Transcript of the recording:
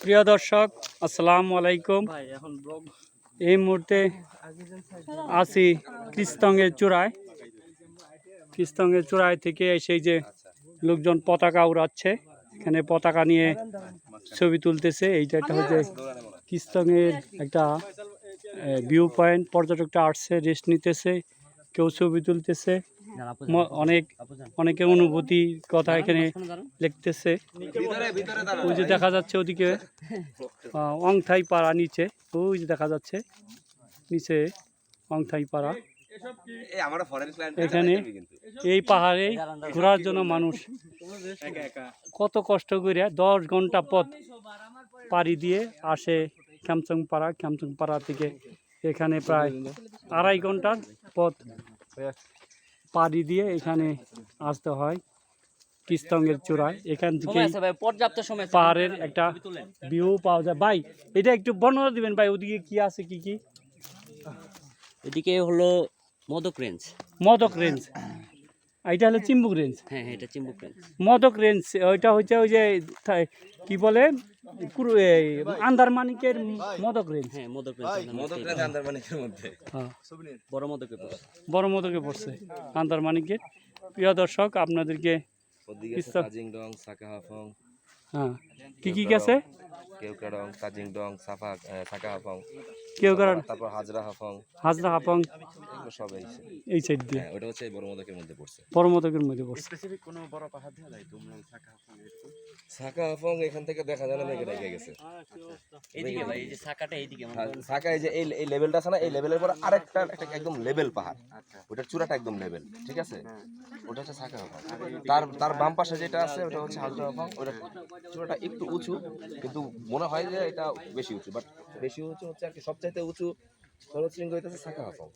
প্রিয় দর্শক আসসালামু আলাইকুম। এই মুহূর্তে আছি কৃস্তঙ্গের চূড়ায়। কৃস্তঙ্গের চূড়ায় থেকে সেই যে লোকজন পতাকা উড়াচ্ছে এখানে পতাকা নিয়ে ছবি তুলতেছে। এইটা একটা হচ্ছে কৃস্তঙ্গের একটা ভিউ পয়েন্ট পর্যটকটা আসছে রেস্ট নিতেছে কেউ ছবি তুলতেছে। অনেক অনেকে অনুভূতি কথা এখানে লিখতেছে। ওই যে দেখা যাচ্ছে ওদিকে আহ, অংথাই পাড়া নিচে। ওই যে দেখা যাচ্ছে নিচে অংথাই পাড়া। এই আমরা ফরেন ক্লায়েন্ট এখানে এই পাহাড়ে ঘোরার জন্য মানুষ কত কষ্ট করে দশ ঘণ্টা পথ পাড়ি দিয়ে আসে ক্যামচং পাড়া ক্যামচং পাড়া থেকে। এখানে প্রায় আড়াই ঘণ্টার পথ। পাড়ি দিয়ে এখানে আসতে হয় কিস্তঙ্গের চূড়ায়। এখান থেকে পর্যাপ্ত সময় পাহাড়ের একটা ভিউ পাওয়া যায়। ভাই এটা একটু বর্ণনা দিবেন ভাই ওদিকে কি আছে কি কি? এদিকে হলো মদক রেঞ্জ মদক রেঞ্জ এটা হলো চিম্বুক রেঞ্জ হ্যাঁ হ্যাঁ এটা চিম্বুক রেঞ্জ মদক রেঞ্জ ওইটা হচ্ছে ওই যে কি বলে? আন্দারমানিকের মদক রেঞ্জ হ্যাঁ মদক রেঞ্জ মদক রেঞ্জ আন্দারমানিকের মধ্যে। হ্যাঁ। বড় মদকে পড়ছে। বড় মদকে পড়ছে আন্দারমানিকের। প্রিয় দর্শক আপনাদেরকে সাকাহাফং হ্যাঁ। কি কি গেছে কেউকাডং তাজিং ডং সাফা সাকা হাফং। কেউ কারণ তারপর হাজরা হাফং। হাজরা হাফং সব এই এই সাইড দিয়ে। হ্যাঁ ওটা হচ্ছে এই বড় মদকের মধ্যে পড়ছে। বড় মদকের মধ্যে পড়ছে সাকা হাফং এখান থেকে দেখা যায় না মেঘে ঢেকে গেছে। এইদিকে ভাই এই যে সাকাটা এইদিকে আর সাকা এই যে এই এই লেভেলটা আছে না এই লেভেলের পর আরেকটা একটা একদম লেভেল পাহাড়। ওটার চূড়াটা একদম লেভেল ঠিক আছে? ওটা হচ্ছে সাকা হাফং। তার তার বাম পাশে যেটা আছে ওটা হচ্ছে হাজরা হাফং। ওটা চূড়াটা একটু উঁচু কিন্তু মনে হয় যে এটা বেশি উঁচু বাট বেশি উঁচু হচ্ছে আর কি সবচাইতে উঁচু শরৎশৃঙ্গ হইতেছে পাহাড়ের হাফং